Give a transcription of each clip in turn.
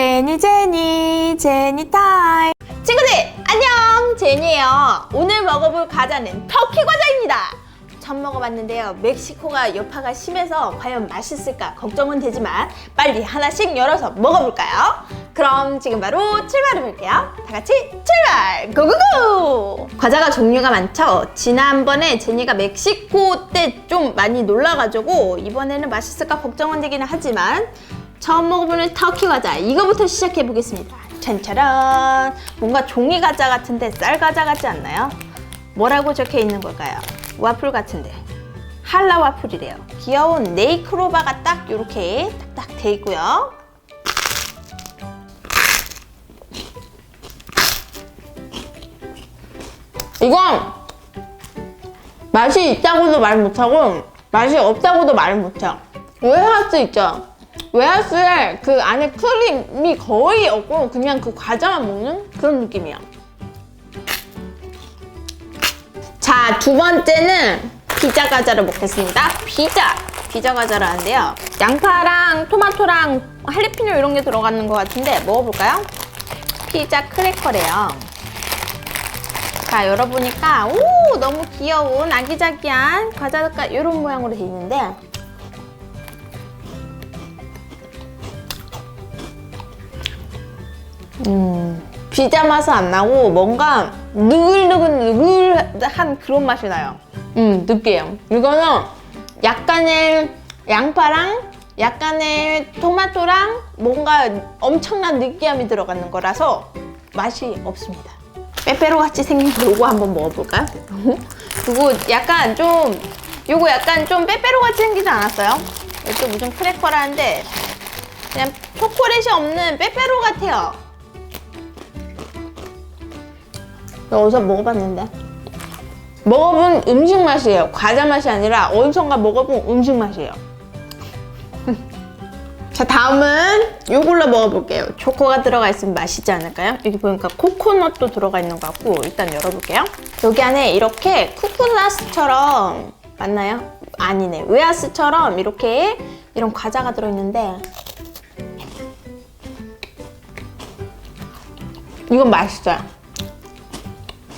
제니 제니 제니 타임. 친구들 안녕! 제니예요. 오늘 먹어볼 과자는 터키 과자입니다. 처음 먹어봤는데요. 멕시코가 여파가 심해서 과연 맛있을까 걱정은 되지만 빨리 하나씩 열어서 먹어볼까요? 그럼 지금 바로 출발해볼게요. 다 같이 출발! 고고고! 과자가 종류가 많죠. 지난번에 제니가 멕시코 때 좀 많이 놀라가지고 이번에는 맛있을까 걱정은 되기는 하지만 처음 먹어보는 터키 과자 이거부터 시작해 보겠습니다. 짠짜란 뭔가 종이 과자 같은데 쌀 과자 같지 않나요? 뭐라고 적혀 있는 걸까요? 와플 같은데 할라 와플이래요. 귀여운 네이크로바가 딱 이렇게 딱딱 돼 있고요. 이건 맛이 있다고도 말 못하고 맛이 없다고도 말 못해요. 웨하스 있죠? 웨하스에 그 안에 크림이 거의 없고 그냥 그 과자만 먹는 그런 느낌이야. 자, 두 번째는 피자 과자를 먹겠습니다. 피자! 피자 과자를 하는데요. 양파랑 토마토랑 할리피뇨 이런 게 들어가는 것 같은데 먹어볼까요? 피자 크래커래요. 자, 열어보니까 오 너무 귀여운 아기자기한 과자가 이런 모양으로 돼 있는데 음, 피자 맛은 안 나고 뭔가 느글느글 느글한 그런 맛이 나요. 음, 느끼해요. 이거는 약간의 양파랑 약간의 토마토랑 뭔가 엄청난 느끼함이 들어가는 거라서 맛이 없습니다. 빼빼로 같이 생긴 거 요거 한번 먹어볼까요? 그거 약간 좀 요거 약간 좀 빼빼로 같이 생기지 않았어요? 이것도 무슨 크래커라는데 그냥 초콜릿이 없는 빼빼로 같아요. 나 어디서 먹어봤는데 먹어본 음식 맛이에요. 과자 맛이 아니라 어디선가 먹어본 음식 맛이에요. 자 다음은 요걸로 먹어볼게요. 초코가 들어가 있으면 맛있지 않을까요? 여기 보니까 코코넛도 들어가 있는 것 같고 일단 열어볼게요. 여기 안에 이렇게 쿠쿠나스처럼 맞나요? 아니네. 웨하스처럼 이렇게 이런 과자가 들어있는데 이건 맛있어요.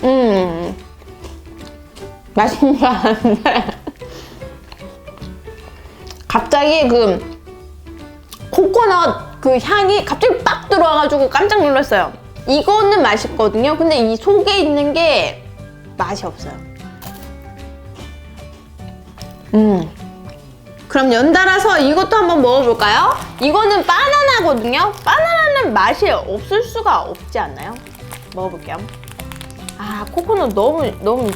음 맛있는 줄 알았는데 갑자기 그 코코넛 그 향이 갑자기 빡 들어와가지고 깜짝 놀랐어요. 이거는 맛있거든요. 근데 이 속에 있는 게 맛이 없어요. 음. 그럼 연달아서 이것도 한번 먹어볼까요? 이거는 바나나거든요. 바나나는 맛이 없을 수가 없지 않나요? 먹어볼게요. 아 코코넛 너무 너무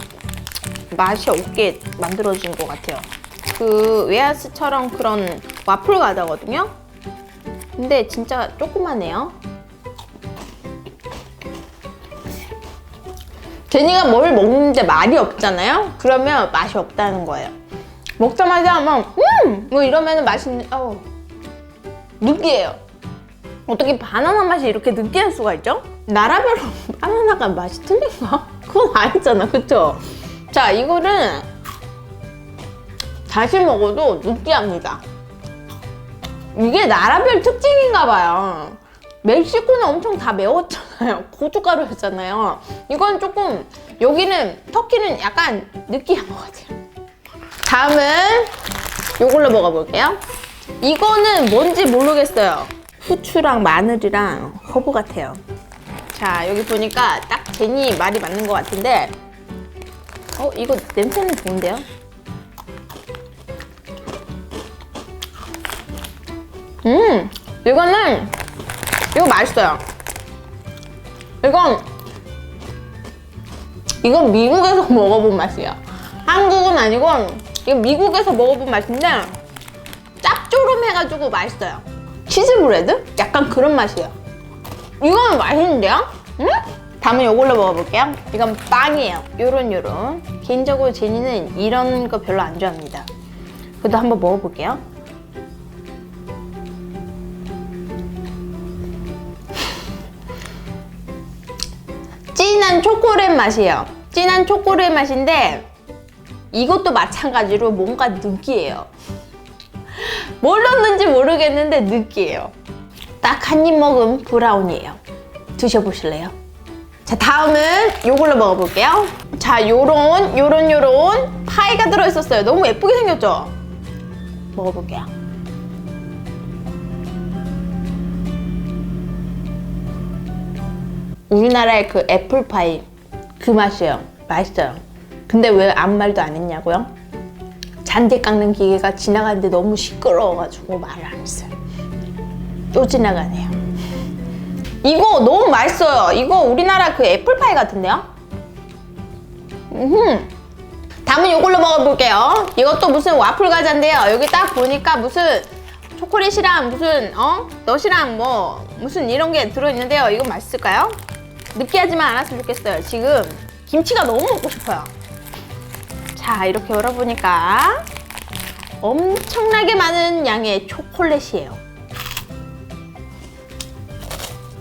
맛이 없게 만들어진 것 같아요. 그 웨하스처럼 그런 와플 과자거든요. 근데 진짜 조그만해요. 제니가 뭘 먹는데 말이 없잖아요. 그러면 맛이 없다는 거예요. 먹자마자 막 음! 뭐 이러면 맛있는 어 느끼해요. 어떻게 바나나 맛이 이렇게 느끼할 수가 있죠? 나라별로 바나나가 맛이 틀린가? 그건 아니잖아, 그쵸? 자, 이거는 다시 먹어도 느끼합니다. 이게 나라별 특징인가 봐요. 멕시코는 엄청 다 매웠잖아요. 고춧가루였잖아요. 이건 조금, 여기는, 터키는 약간 느끼한 것 같아요. 다음은 이걸로 먹어볼게요. 이거는 뭔지 모르겠어요. 후추랑 마늘이랑 허브 같아요. 자, 여기 보니까 딱 제니 말이 맞는 것 같은데, 어, 이거 냄새는 좋은데요? 음, 이거는, 이거 맛있어요. 이건, 이건 미국에서 먹어본 맛이야. 한국은 아니고, 이거 미국에서 먹어본 맛인데, 짭조름해가지고 맛있어요. 치즈브레드? 약간 그런 맛이에요. 이거는 맛있는데요? 응? 다음은 이걸로 먹어볼게요. 이건 빵이에요. 요런 요런. 개인적으로 제니는 이런 거 별로 안 좋아합니다. 그래도 한번 먹어볼게요. 진한 초콜릿 맛이에요. 진한 초콜릿 맛인데 이것도 마찬가지로 뭔가 느끼해요. 뭘 넣는지 모르겠는데 느끼해요. 딱 한 입 먹은 브라운이에요. 드셔보실래요? 자, 다음은 요걸로 먹어볼게요. 자, 요런, 요런, 요런 파이가 들어있었어요. 너무 예쁘게 생겼죠? 먹어볼게요. 우리나라의 그 애플파이 그 맛이에요. 맛있어요. 근데 왜 아무 말도 안 했냐고요? 잔디 깎는 기계가 지나가는데 너무 시끄러워가지고 말을 안 했어요. 또 지나가네요. 이거 너무 맛있어요. 이거 우리나라 그 애플파이 같은데요? 음. 다음은 이걸로 먹어볼게요. 이것도 무슨 와플 과자인데요. 여기 딱 보니까 무슨 초콜릿이랑 무슨 어 넛이랑 뭐 무슨 이런 게 들어있는데요. 이거 맛있을까요? 느끼하지만 않았으면 좋겠어요. 지금 김치가 너무 먹고 싶어요. 자 이렇게 열어보니까 엄청나게 많은 양의 초콜릿이에요.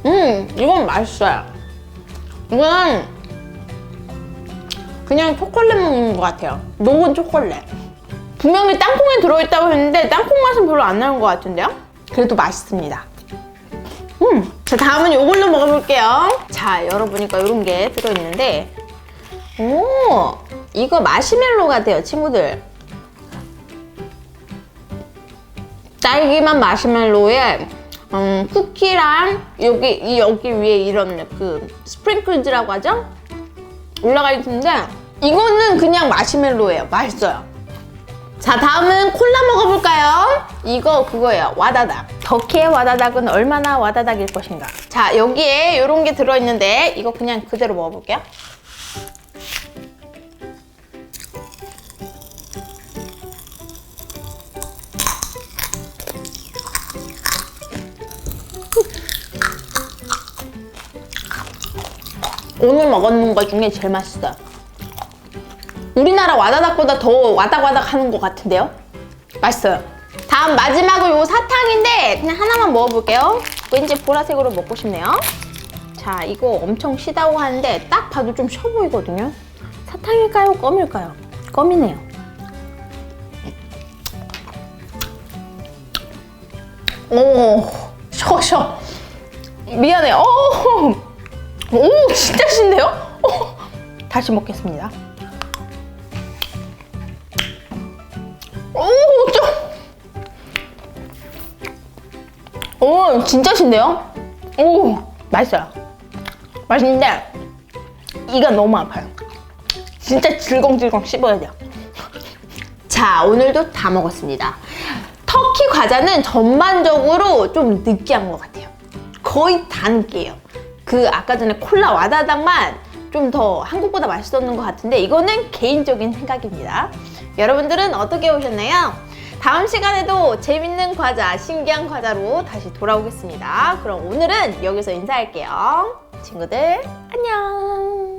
음 이건 맛있어요. 이건 그냥 초콜릿 먹는 것 같아요. 녹은 초콜릿. 분명히 땅콩이 들어있다고 했는데 땅콩 맛은 별로 안 나는 것 같은데요? 그래도 맛있습니다. 음, 자 다음은 이걸로 먹어볼게요. 자 열어보니까 이런 게 들어있는데, 오, 이거 마시멜로 같아요, 친구들. 딸기맛 마시멜로에 음, 쿠키랑 여기 이 여기 위에 이런 그 스프링클즈라고 하죠? 올라가 있는데 이거는 그냥 마시멜로예요. 맛있어요. 자 다음은 콜라 먹어볼까요? 이거 그거예요. 와다닥. 덕키의 와다닥은 얼마나 와다닥일 것인가. 자 여기에 이런 게 들어있는데 이거 그냥 그대로 먹어볼게요. 오늘 먹었는 것 중에 제일 맛있어요. 우리나라 와다닥보다 더 와닥와닥 하는 것 같은데요? 맛있어요. 다음 마지막으로 요 사탕인데 그냥 하나만 먹어볼게요. 왠지 보라색으로 먹고 싶네요. 자, 이거 엄청 시다고 하는데 딱 봐도 좀 쉬어 보이거든요. 사탕일까요? 껌일까요? 껌이네요. 오, 쉬어. 미안해. 어, 오, 진짜 신데요? 어, 다시 먹겠습니다. 오, 좀. 오, 진짜 신데요? 오, 맛있어요. 맛있는데, 이가 너무 아파요. 진짜 질겅질겅 씹어야 돼요. 자, 오늘도 다 먹었습니다. 터키 과자는 전반적으로 좀 느끼한 것 같아요. 거의 다 느끼해요. 그 아까 전에 콜라 와다닥만 좀더 한국보다 맛있었는 것 같은데 이거는 개인적인 생각입니다. 여러분들은 어떻게 오셨나요? 다음 시간에도 재밌는 과자, 신기한 과자로 다시 돌아오겠습니다. 그럼 오늘은 여기서 인사할게요. 친구들, 안녕!